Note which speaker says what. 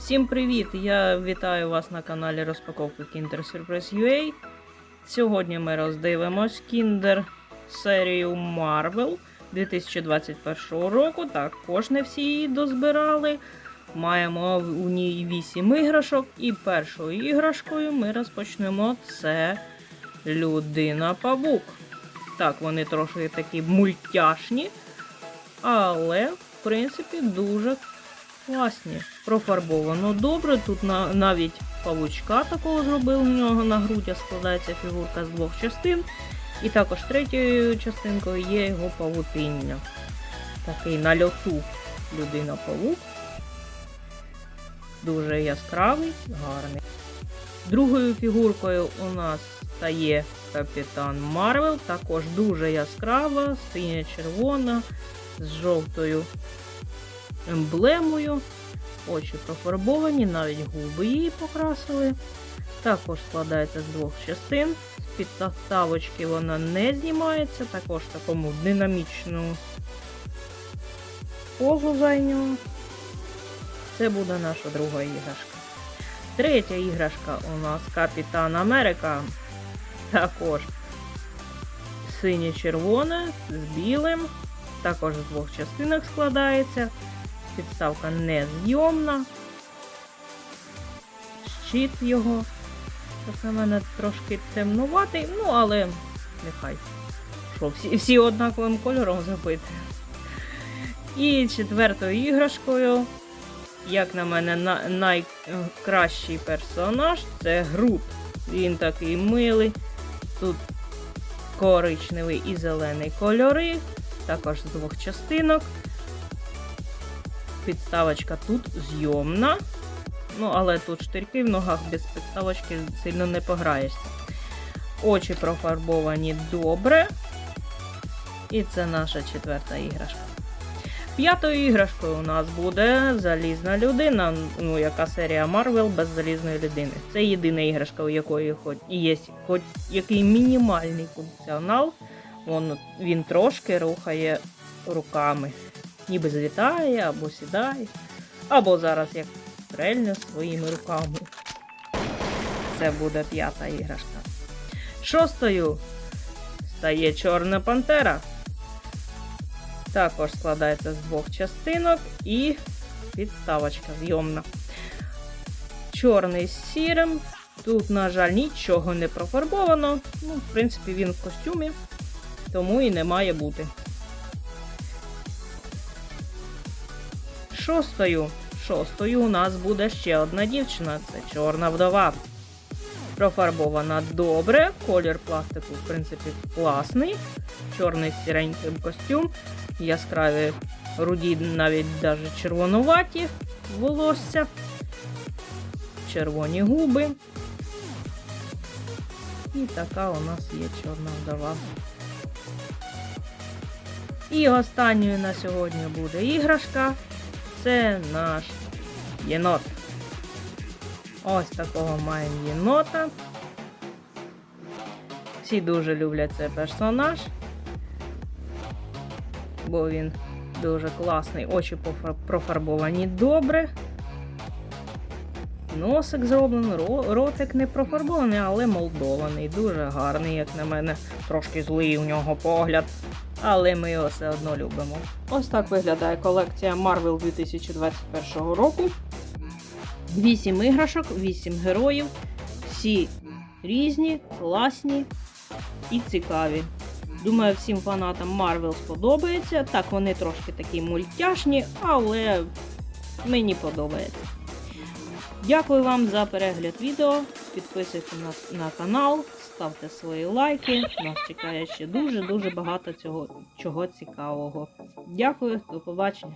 Speaker 1: Всім привіт! Я вітаю вас на каналі розпаковки Kinder Surprise UA. Сьогодні ми роздивимось Kinder серію Marvel 2021 року. Також не всі її дозбирали. Маємо у ній 8 іграшок, і першою іграшкою ми розпочнемо це людина павук. Так, вони трохи такі мультяшні, але, в принципі, дуже класні. Профарбовано добре. Тут на, навіть павучка такого зробили. У нього на грудях складається фігурка з двох частин. І також третьою частинкою є його павутиння. Такий на льоту людина-павук. Дуже яскравий, гарний. Другою фігуркою у нас стає Капітан Марвел, також дуже яскрава, синя червона, з жовтою емблемою. Очі профарбовані, навіть губи її покрасили. Також складається з двох частин. З підставочки вона не знімається, також такому динамічну позу зайняла. Це буде наша друга іграшка. Третя іграшка у нас Капітан Америка. Також синє-червоне з білим. Також з двох частинок складається. Підставка незйомна. Щит його. Це в мене трошки темнуватий, ну але нехай. Що, всі, всі однаковим кольором зробити. І четвертою іграшкою, як на мене, на, найкращий персонаж це Грут. Він такий милий. Тут коричневий і зелений кольори, також з двох частинок. Підставочка тут зйомна. Ну, але тут штирки в ногах без підставочки сильно не пограєшся. Очі профарбовані добре. І це наша четверта іграшка. П'ятою іграшкою у нас буде залізна людина. Ну, яка серія Марвел без залізної людини. Це єдина іграшка, у якої хоч є хоч який мінімальний функціонал. Вон, він трошки рухає руками. Ніби злітає або сідає. Або зараз як стрельне своїми руками. Це буде п'ята іграшка. Шостою стає Чорна Пантера. Також складається з двох частинок і підставочка зйомна. Чорний з сірим. Тут, на жаль, нічого не профарбовано. Ну, в принципі, він в костюмі, тому і не має бути. Шостою. Шостою у нас буде ще одна дівчина. Це чорна вдова. Профарбована добре. Колір пластику, в принципі, класний. Чорний сіреньким костюм. Яскраві руді, навіть навіть червонуваті волосся. Червоні губи. І така у нас є чорна вдова. І останньою на сьогодні буде іграшка. Це наш єнот. Ось такого маємо єнота. Всі дуже люблять цей персонаж, бо він дуже класний. Очі профарбовані добре. Носик зроблений, ротик не профарбований, але молдований. Дуже гарний, як на мене. Трошки злий у нього погляд. Але ми його все одно любимо. Ось так виглядає колекція Marvel 2021 року. Вісім іграшок, вісім героїв. Всі різні, класні і цікаві. Думаю, всім фанатам Marvel сподобається. Так, вони трошки такі мультяшні, але мені подобається. Дякую вам за перегляд відео. Підписуйтесь на, на канал, ставте свої лайки. Нас чекає ще дуже-дуже багато цього чого цікавого. Дякую, до побачення.